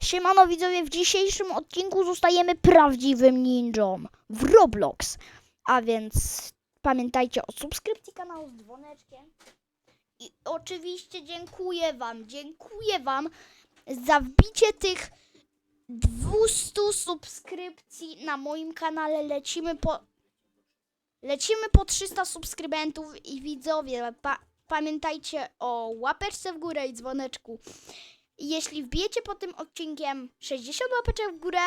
Siemano widzowie, w dzisiejszym odcinku zostajemy prawdziwym ninją w Roblox. A więc pamiętajcie o subskrypcji kanału z dzwoneczkiem. I oczywiście dziękuję wam, dziękuję wam za wbicie tych 200 subskrypcji na moim kanale. Lecimy po lecimy po 300 subskrybentów i widzowie, pa, pamiętajcie o łapeczce w górę i dzwoneczku. Jeśli wbijecie pod tym odcinkiem 60 łapeczek w górę,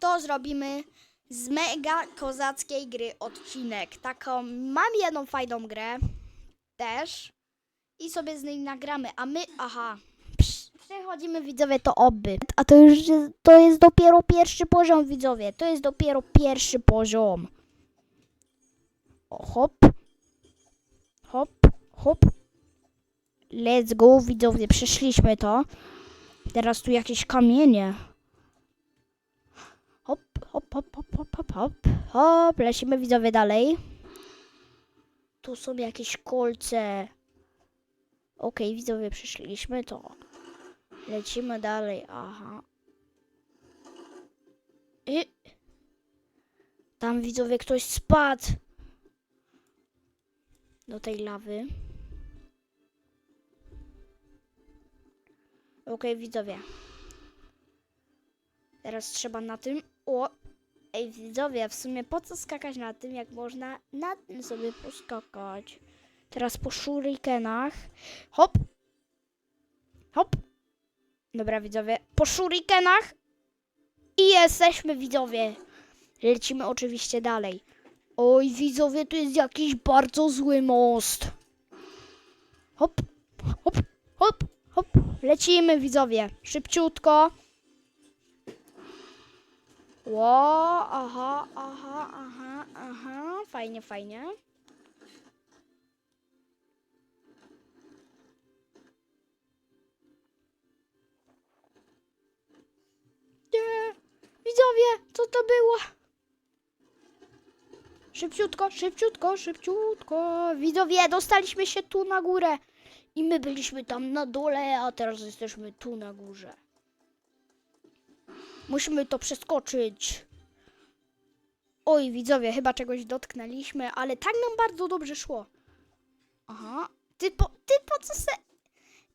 to zrobimy z mega kozackiej gry odcinek. Taką, mam jedną fajną grę też i sobie z niej nagramy, a my, aha, przechodzimy widzowie to oby. A to już jest, to jest dopiero pierwszy poziom widzowie, to jest dopiero pierwszy poziom. O, hop, hop, hop. Let's go, widzowie, przeszliśmy to. Teraz tu jakieś kamienie. Hop, hop, hop, hop, hop, hop, hop. Hop, lecimy widzowie dalej. Tu są jakieś kolce. Okej, widzowie, przeszliśmy to. Lecimy dalej, aha. I... Tam widzowie ktoś spadł. Do tej lawy. Okej, widzowie. Teraz trzeba na tym. O! Ej, widzowie, w sumie po co skakać na tym, jak można na tym sobie poskakać? Teraz po shurikenach. Hop! Hop! Dobra, widzowie. Po shurikenach. I jesteśmy, widzowie. Lecimy oczywiście dalej. Oj, widzowie, tu jest jakiś bardzo zły most. Hop, hop, hop. Lecimy, widzowie. Szybciutko. Ło, aha, aha, aha, aha. Fajnie, fajnie. Nie, widzowie, co to było? Szybciutko, szybciutko, szybciutko. Widzowie, dostaliśmy się tu na górę. I my byliśmy tam na dole, a teraz jesteśmy tu na górze. Musimy to przeskoczyć. Oj, widzowie, chyba czegoś dotknęliśmy, ale tak nam bardzo dobrze szło. Aha. Ty po, ty po co se...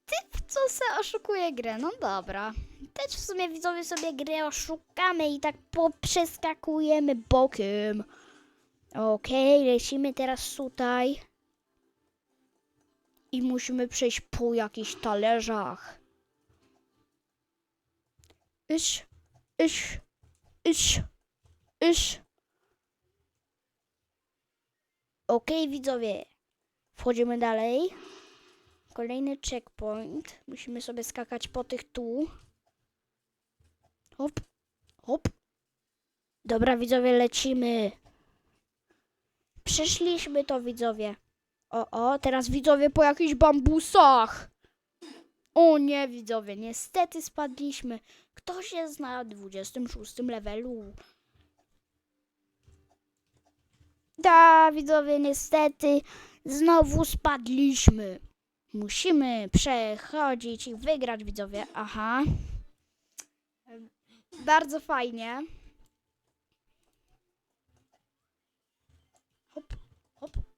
Ty po co se oszukuje grę? No dobra. Też w sumie widzowie sobie grę oszukamy i tak poprzeskakujemy bokiem. Okej, lecimy teraz tutaj. I musimy przejść po jakichś talerzach. Iś, iś, iś, iś. Okej, widzowie. Wchodzimy dalej. Kolejny checkpoint. Musimy sobie skakać po tych tu. Hop, hop. Dobra, widzowie, lecimy. Przeszliśmy to, widzowie. O, o, teraz widzowie po jakichś bambusach. O nie, widzowie, niestety spadliśmy. Ktoś jest na 26 levelu. Da, widzowie, niestety znowu spadliśmy. Musimy przechodzić i wygrać, widzowie. Aha. Bardzo fajnie. Hop, hop.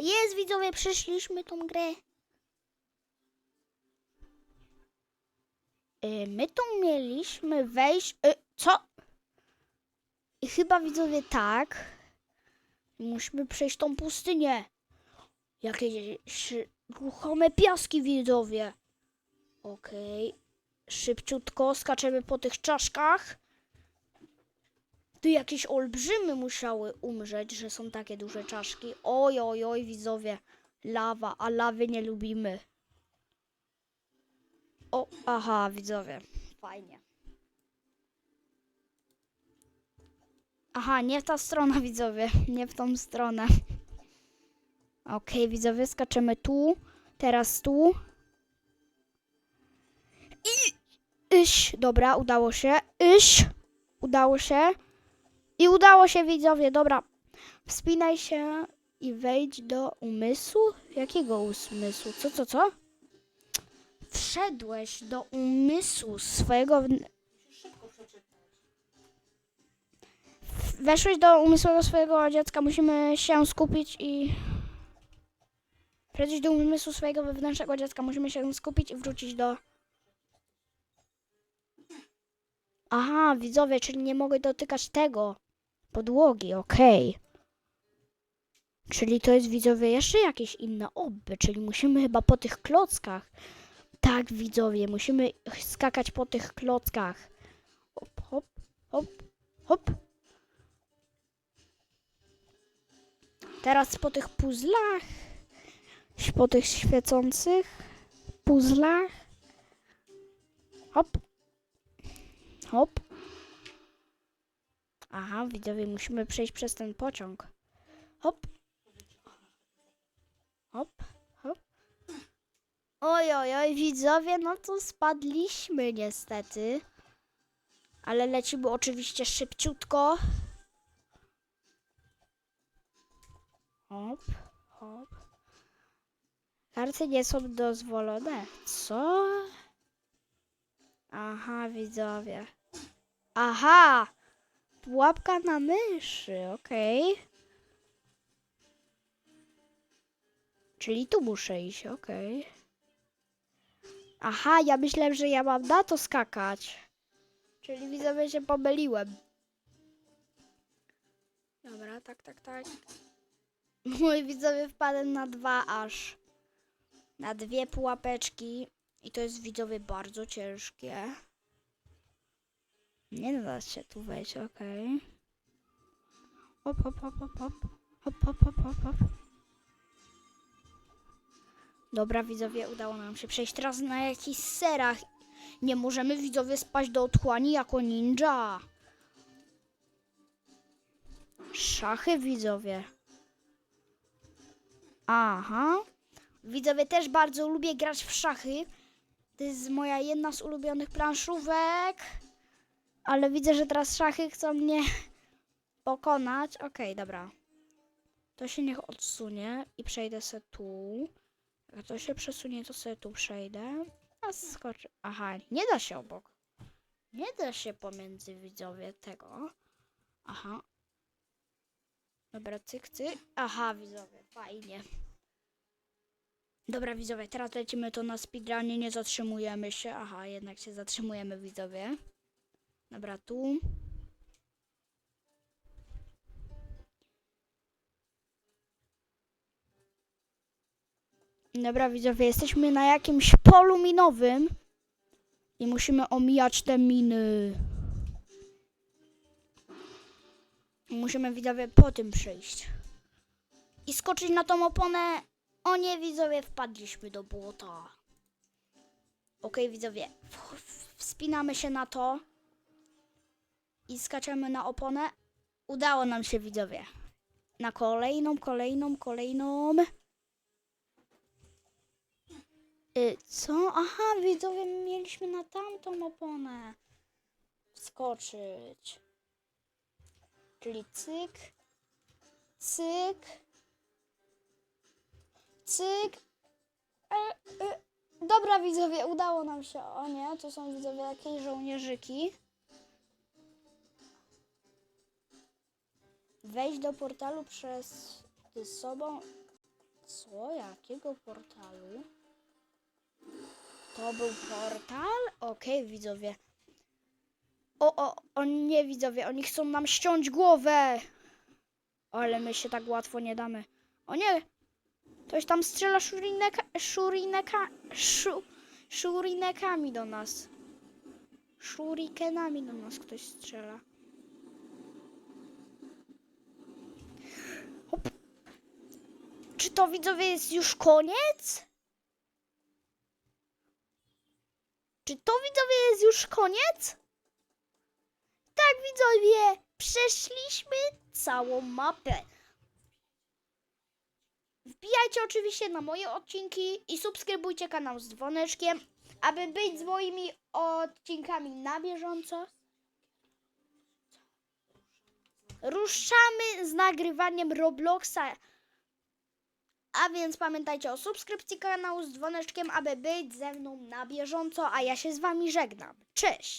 Jest, widzowie, przeszliśmy tą grę. Y, My tu mieliśmy wejść. y, Co? I chyba widzowie tak. Musimy przejść tą pustynię. Jakieś ruchome piaski widzowie. Okej. Szybciutko skaczemy po tych czaszkach. Tu jakieś olbrzymy musiały umrzeć, że są takie duże czaszki. Oj, oj, oj, widzowie. Lawa, a lawy nie lubimy. O, aha, widzowie. Fajnie. Aha, nie ta strona, widzowie. Nie w tą stronę. Okej, widzowie, skaczemy tu. Teraz tu. I... Iś. Dobra, udało się. Iś. Udało się. I udało się, widzowie. Dobra. Wspinaj się i wejdź do umysłu. Jakiego umysłu? Co, co, co? Wszedłeś do umysłu swojego. Weszłeś do umysłu swojego dziecka, musimy się skupić i. Weszłeś do umysłu swojego wewnętrznego dziecka, musimy się skupić i wrócić do. Aha, widzowie, czyli nie mogę dotykać tego. Podłogi, okej. Czyli to jest widzowie jeszcze jakieś inne obby, czyli musimy chyba po tych klockach. Tak, widzowie, musimy skakać po tych klockach. Hop, hop, hop, hop. Teraz po tych puzzlach. Po tych świecących puzzlach. Hop. Hop. Aha, widzowie, musimy przejść przez ten pociąg. Hop. Hop, hop. Oj, oj, oj, widzowie, no to spadliśmy niestety. Ale lecimy oczywiście szybciutko. Hop, hop. Karty nie są dozwolone. Co? Aha, widzowie. Aha! Pułapka na myszy, okej. Czyli tu muszę iść, okej. Aha, ja myślałem, że ja mam na to skakać. Czyli widzowie się pomyliłem. Dobra, tak, tak, tak. Mój widzowie wpadłem na dwa aż. Na dwie pułapeczki. I to jest widzowie bardzo ciężkie. Nie da się tu wejść, okej. Hop, hop, hop, hop, hop. Hop, hop, hop, hop, hop. Dobra, widzowie, udało nam się przejść teraz na jakichś serach. Nie możemy, widzowie, spaść do otchłani jako ninja. Szachy, widzowie. Aha. Widzowie, też bardzo lubię grać w szachy. To jest moja jedna z ulubionych planszówek. Ale widzę, że teraz szachy chcą mnie pokonać. Okej, dobra. To się niech odsunie i przejdę se tu. Jak to się przesunie, to sobie tu przejdę. A skoczę. Aha, nie da się obok. Nie da się pomiędzy widzowie tego. Aha. Dobra, cyk, cyk. Aha, widzowie, fajnie. Dobra, widzowie, teraz lecimy to na speedrunie, nie zatrzymujemy się. Aha, jednak się zatrzymujemy, widzowie. Dobra, tu. Dobra, widzowie, jesteśmy na jakimś polu minowym i musimy omijać te miny. Musimy, widzowie, po tym przyjść. I skoczyć na tą oponę. O nie, widzowie, wpadliśmy do błota. Okej, widzowie, wspinamy się na to i skaczemy na oponę. Udało nam się, widzowie. Na kolejną, kolejną, kolejną. Y, co? Aha, widzowie, mieliśmy na tamtą oponę wskoczyć. Czyli cyk, cyk, cyk. E, e, dobra, widzowie, udało nam się. O nie, to są widzowie jakieś żołnierzyki. Wejść do portalu przez ty sobą. Co? Jakiego portalu? To był portal? Okej, widzowie. O, o, o nie, widzowie, oni chcą nam ściąć głowę. Ale my się tak łatwo nie damy. O nie! Ktoś tam strzela szurineka, szurineka, szu, szurinekami do nas. Shurikenami do nas ktoś strzela. Czy to widzowie jest już koniec? Czy to widzowie jest już koniec? Tak, widzowie, przeszliśmy całą mapę. Wbijajcie oczywiście na moje odcinki i subskrybujcie kanał z dzwoneczkiem, aby być z moimi odcinkami na bieżąco. Ruszamy z nagrywaniem Robloxa. A więc pamiętajcie o subskrypcji kanału z dzwoneczkiem, aby być ze mną na bieżąco, a ja się z wami żegnam. Cześć!